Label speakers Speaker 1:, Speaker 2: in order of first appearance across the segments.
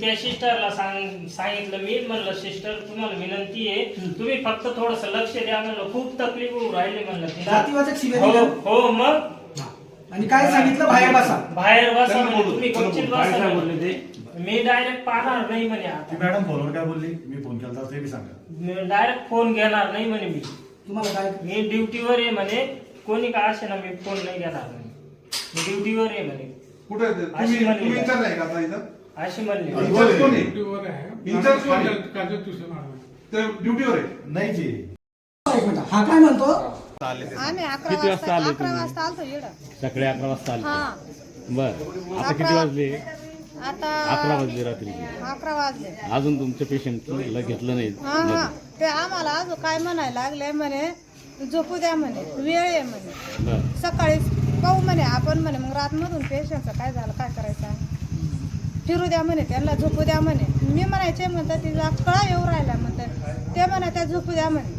Speaker 1: त्या सिस्टरला सांग सांगितलं मी. म्हणलं सिस्टर तुम्हाला विनंती आहे. तुम्ही फक्त थोडस लक्ष द्या. म्हणलं खूप तकलीफ होऊ राहिली. म्हणलं तिला.
Speaker 2: जातीवाचक शिव्या
Speaker 1: हो
Speaker 2: दिल्या.
Speaker 1: हो मग?
Speaker 2: आणि काय सांगितलं? बाहेर बसा.
Speaker 1: बाहेर बसा
Speaker 3: त्यांना
Speaker 1: म्हणे,
Speaker 3: बोलू,
Speaker 1: तुम्ही
Speaker 3: बोलू.
Speaker 1: बसा म्हणे.
Speaker 3: बोलले ते?
Speaker 1: मी डायरेक्ट पाहणार नाही म्हणे
Speaker 3: ती
Speaker 1: आता
Speaker 3: मॅडम फोनवर काय बोलली? मी फोन केला ते बी सांगा.
Speaker 1: डायरेक्ट फोन घेणार नाही म्हणे मी.
Speaker 2: तुम्हाला काय
Speaker 1: मी ड्युटीवर आहे म्हणे. कोणी का असे ना मी फोन नाही घेणार म्हणे. मी ड्युटीवर आहे म्हणे.
Speaker 4: कुठे?
Speaker 1: अशी
Speaker 4: तुम्ही
Speaker 1: म्हणली
Speaker 4: तुम्ही
Speaker 1: का?
Speaker 4: विचारलंय का आता इथं?
Speaker 1: अशी म्हणली.
Speaker 4: इंचार्ज कोण आहे.
Speaker 5: ड्युटीवर आहे.
Speaker 4: इंचार्ज कोण आहे?
Speaker 5: काजल- काजल तुझं नाव आहे.
Speaker 4: ते ड्युटीवर आहे.
Speaker 3: नाही जी.
Speaker 2: एक मिनिट. हा काय म्हणतो?
Speaker 6: आम्ही अकरा वाजता अकरा वाजता आलतो इकडं.
Speaker 7: सकाळी अकरा वाजता आले.
Speaker 6: हा.
Speaker 7: बर. आता
Speaker 6: अकरा-
Speaker 7: किती वाजले?
Speaker 6: आता
Speaker 7: अकरा वाजले रात्री.
Speaker 6: अकरा वाजले.
Speaker 7: अजून तुमच्या पेशंट घेतलं नाही?
Speaker 6: हा हा. ते आम्हाला अजून काय म्हणायला लागले म्हणे झोपू द्या म्हणे वेळ आहे म्हणे.
Speaker 7: बर.
Speaker 6: सकाळी पाहू म्हणे आपण म्हणे मग रातमधून पेशंटचं काय झालं काय करायचं फिरू द्या म्हणे त्यांना झोपू द्या म्हणे. मी म्हणायचे म्हणतात तिला कळा येऊ राहिला म्हणतात. ते म्हणे त्या झोपू द्या म्हणे.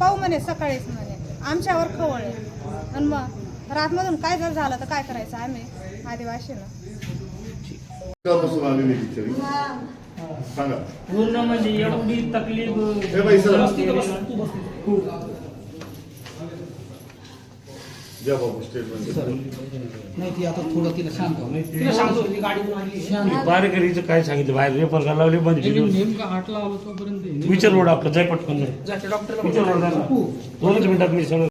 Speaker 6: पाहू म्हणे सकाळीच म्हणे. आमच्यावर खवळ आणि मग रातमधून काय जर झालं तर काय करायचं आम्ही? आदिवासीनं
Speaker 1: पूर्ण म्हणजे एवढी तकलीफ
Speaker 8: हे बाई, सर. द्या बाबू स्टेटमेंट
Speaker 2: नाही ती आता थोडं तिला शांत. तिला सांगतो मी गाडीतून आणली शांत
Speaker 3: बारीकरीचं काय सांगितलं? बाहेर पेपर का लावले? बंद केली.
Speaker 5: नेमकं आठला आलो तोपर्यंत
Speaker 3: विचार रोड आपलं जाय पटकन. जाय
Speaker 2: जाते डॉक्टरला
Speaker 3: विचार रोड
Speaker 2: बापू,
Speaker 3: दोनच मिनिटात मी सगळं